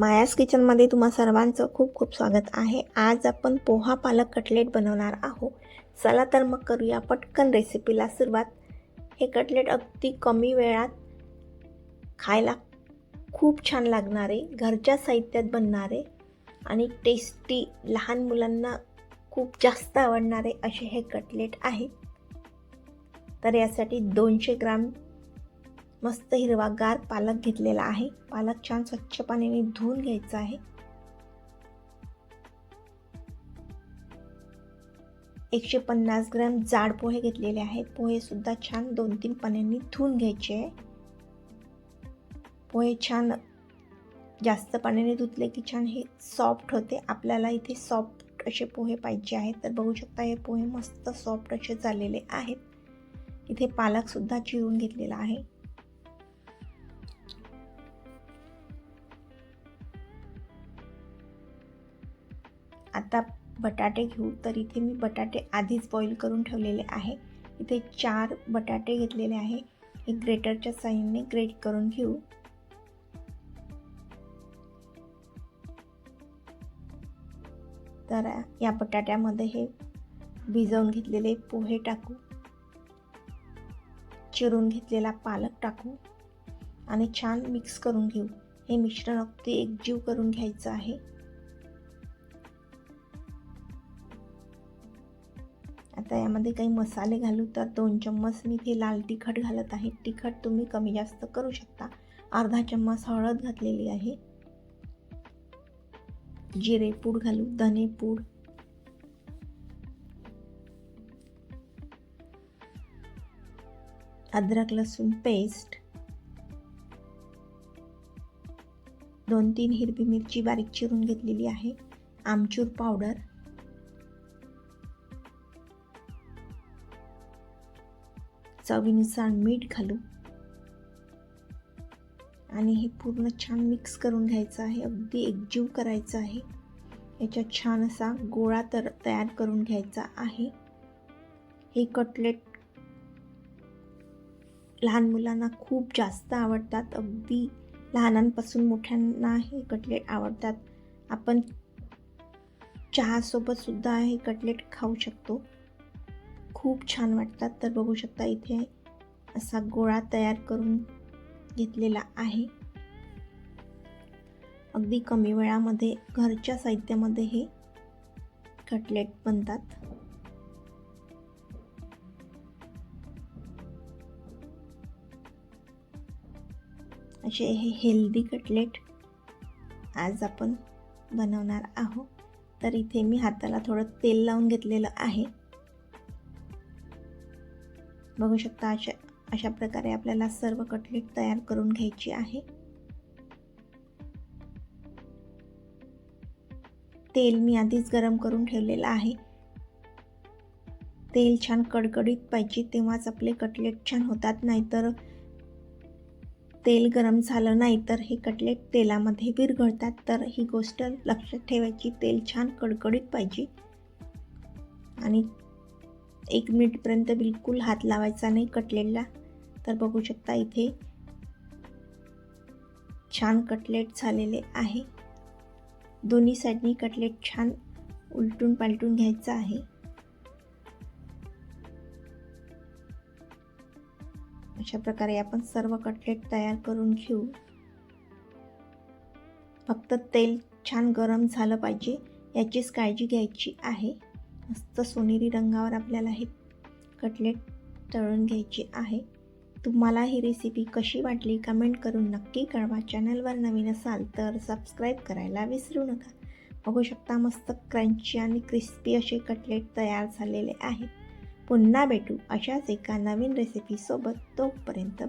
मायास किचनमध्ये तुम्हा सर्वांचं खूप खूप स्वागत आहे. आज आपण पोहा पालक कटलेट बनवणार आहोत. चला तर मग करूया पटकन रेसिपीला सुरुवात. हे कटलेट अगदी कमी वेळात खायला खूप छान लागणारे घरच्या साहित्यात बनणारे आणि टेस्टी लहान मुलांना खूप जास्त आवडणारे असे हे कटलेट आहे. तर यासाठी दोनशे ग्राम मस्त हिरवागार पालक घेतलेला आहे. पालक छान स्वच्छ पाण्याने धुवून घ्यायचा आहे. एकशे पन्नास ग्रॅम जाड पोहे घेतलेले आहेत. पोहे सुद्धा छान दोन तीन पाण्याने धुवून घ्यायचे आहे. पोहे छान जास्त पाण्याने धुतले की छान हे सॉफ्ट होते. आपल्याला इथे सॉफ्ट असे पोहे पाहिजे आहेत. तर बघू शकता हे पोहे मस्त सॉफ्ट असे झालेले आहेत. इथे पालकसुद्धा चिरून घेतलेला आहे. आता बटाटे घेऊ. तर इथे मी बटाटे आधीच बॉईल करून ठेवलेले आहे. इथे चार बटाटे घेतलेले आहे. हे ग्रेटरच्या साह्याने ग्रेट करून घेऊ. तर या बटाट्यामध्ये हे भिजवून घेतलेले पोहे टाकू. चिरून घेतलेला पालक टाकू. आणि छान मिक्स करून घेऊ. हे मिश्रण अगदी एकजीव करून घ्यायचं आहे. आता यामध्ये काही मसाले घालू तर दोन चम्मच मी इथे लाल तिखट घालत आहे. तिखट तुम्ही कमी जास्त करू शकता. अर्धा चम्मच हळद घातलेली आहे. जिरे पूड घालू धने पूड. अद्रक लसूण पेस्ट. दोन तीन हिरवी मिरची बारीक चिरून घेतलेली आहे. आमचूर पावडर. चवीनुसार मीठ घालू. आणि हे पूर्ण छान मिक्स करून घ्यायचं आहे. अगदी एकजीव करायचं आहे. याच्यात छान असा गोळा तर तयार करून घ्यायचा आहे. हे कटलेट लहान मुलांना खूप जास्त आवडतात. अगदी लहानांपासून मोठ्यांना हे कटलेट आवडतात. आपण चहासोबत सुद्धा हे कटलेट खाऊ शकतो. खूप छान वाटतात. तर बघू शकता इथे असा गोळा तयार करून घेतलेला आहे. अगदी कमी वेळामध्ये घरच्या साहित्यामध्ये हे कटलेट बनतात. असे हे हेल्दी कटलेट आज आपण बनवणार आहोत. तर इथे मी हाताला थोडं तेल लावून घेतलेलं आहे. बघू शकता अशा अशा प्रकारे आपल्याला सर्व कटलेट तयार करून घ्यायची आहे. तेल मी आधीच गरम करून ठेवलेलं आहे. तेल छान कडकडीत पाहिजे तेव्हाच आपले कटलेट छान होतात नाहीतर तेल गरम झालं नाही तर हे कटलेट तेलामध्ये विरघळतात. तर ही गोष्ट लक्षात ठेवायची तेल छान कडकडीत पाहिजे. आणि एक मिनिटपर्यंत बिलकुल हात लावायचा नाही कटलेटला तर बघू शकता इथे छान कटलेट झालेले आहे. दोन्ही साईडनी कटलेट छान उलटून पालटून घ्यायचं आहे. अशा प्रकारे आपण सर्व कटलेट तयार करून घेऊ. फक्त तेल छान गरम झालं पाहिजे याचीच काळजी घ्यायची आहे. मस्त सोनेरी रंगावर आपल्याला हे कटलेट तळून घ्यायचे आहे. तुम्हाला ही रेसिपी कशी वाटली कमेंट करून नक्की कळवा. चॅनलवर नवीन असाल तर सबस्क्राईब करायला विसरू नका. बघू शकता मस्त क्रंची आणि क्रिस्पी असे कटलेट तयार झालेले आहेत. पुन्हा भेटू अशाच एका नवीन रेसिपीसोबत तोपर्यंत